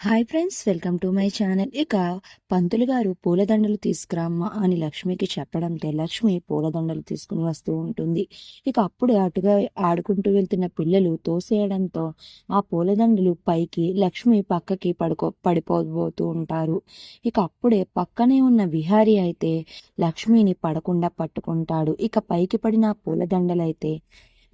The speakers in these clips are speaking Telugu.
Hi friends welcome to my channel ఇక పంతులు గారు పూలదండలు తీసుకురామ్మా అని లక్ష్మికి చెప్పడంతో లక్ష్మి పూలదండలు తీసుకుని వస్తూ ఉంటుంది. ఇక అప్పుడు అటుగా ఆడుకుంటూ వెళ్తున్న పిల్లలు తోసేయడంతో ఆ పూలదండలు పైకి లక్ష్మి పక్కకి పడుకో పడిపోబోతూ ఉంటారు. ఇక అప్పుడే పక్కనే ఉన్న విహారి అయితే లక్ష్మిని పడకుండా పట్టుకుంటాడు. ఇక పైకి పడిన పూలదండలైతే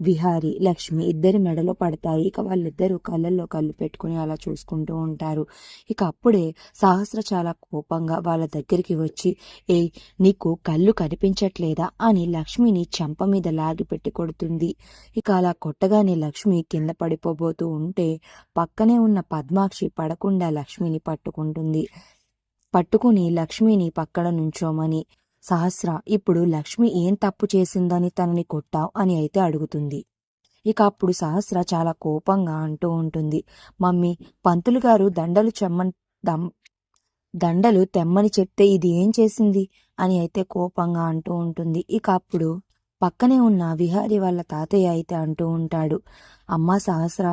విహారి లక్ష్మి ఇద్దరి మెడలో పడతాయి ఇక వాళ్ళిద్దరూ కళ్ళల్లో కళ్ళు పెట్టుకుని అలా చూసుకుంటూ ఉంటారు. ఇక అప్పుడే సహస్ర చాలా కోపంగా వాళ్ళ దగ్గరికి వచ్చి ఏ నీకు కళ్ళు కనిపించట్లేదా? అని లక్ష్మిని చెంప మీద లాగి పెట్టి కొడుతుంది. ఇక అలా కొట్టగానే లక్ష్మి కింద పడిపోబోతూ ఉంటే పక్కనే ఉన్న పద్మాక్షి పడకుండా లక్ష్మిని పట్టుకుంటుంది. పట్టుకుని లక్ష్మిని పక్కన నుంచోమని సహస్ర ఇప్పుడు లక్ష్మి ఏం తప్పు చేసిందని తనని కొట్టావు అని అయితే అడుగుతుంది. ఇక అప్పుడు సహస్ర చాలా కోపంగా అంటూ ఉంటుంది. మమ్మీ పంతులు గారు దండలు చెమ్మన్ దమ్ దండలు తెమ్మని చెప్తే ఇది ఏం చేసింది? అని అయితే కోపంగా అంటూ ఉంటుంది. ఇక అప్పుడు పక్కనే ఉన్న విహారి వాళ్ళ తాతయ్య అయితే అంటూ ఉంటాడు. అమ్మా సహస్ర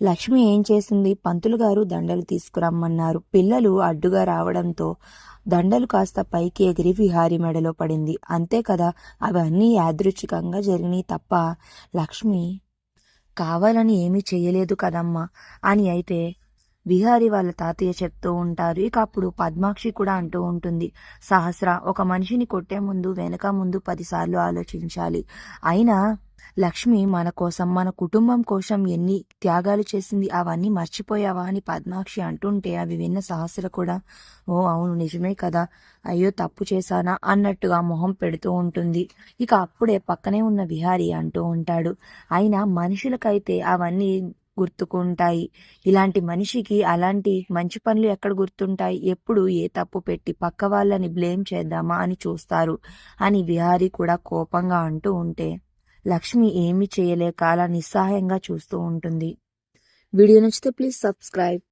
లక్ష్మి ఏం చేసింది? పంతులు గారు దండలు తీసుకురమ్మన్నారు. పిల్లలు అడ్డుగా రావడంతో దండలు కాస్త పైకి ఎగిరి విహారి మెడలో పడింది. అంతే కదా అవన్నీ యాదృచ్ఛికంగా జరిగినాయి తప్ప లక్ష్మి కావాలని ఏమీ చేయలేదు కదమ్మా అని అయితే విహారి వాళ్ళ తాతయ్య చెప్తూ ఉంటారు. ఇక అప్పుడు పద్మాక్షి కూడా అంటూ ఉంటుంది సహస్ర ఒక మనిషిని కొట్టే ముందు వెనక ముందు పదిసార్లు ఆలోచించాలి. అయినా లక్ష్మి మన కోసం మన కుటుంబం కోసం ఎన్ని త్యాగాలు చేసింది అవన్నీ మర్చిపోయావా? అని పద్మాక్షి అంటుంటే అవి విన్న సహస్ర కూడా ఓ అవును నిజమే కదా. అయ్యో తప్పు చేశానా? అన్నట్టుగా మొహం పెడుతూ ఉంటుంది. ఇక అప్పుడే పక్కనే ఉన్న విహారి అంటూ ఉంటాడు అయినా మనుషులకైతే అవన్నీ గుర్తుకుంటాయి. ఇలాంటి మనిషికి అలాంటి మంచి పనులు ఎక్కడ గుర్తుంటాయి? ఎప్పుడు ఏ తప్పు పెట్టి పక్క వాళ్ళని బ్లేమ్ చేద్దామా అని చూస్తారు. అని విహారీ కూడా కోపంగా అంటూ ఉంటే లక్ష్మి ఏమీ చేయలేక అలా నిస్సహాయంగా చూస్తూ ఉంటుంది. వీడియో నచ్చితే ప్లీజ్ సబ్స్క్రైబ్.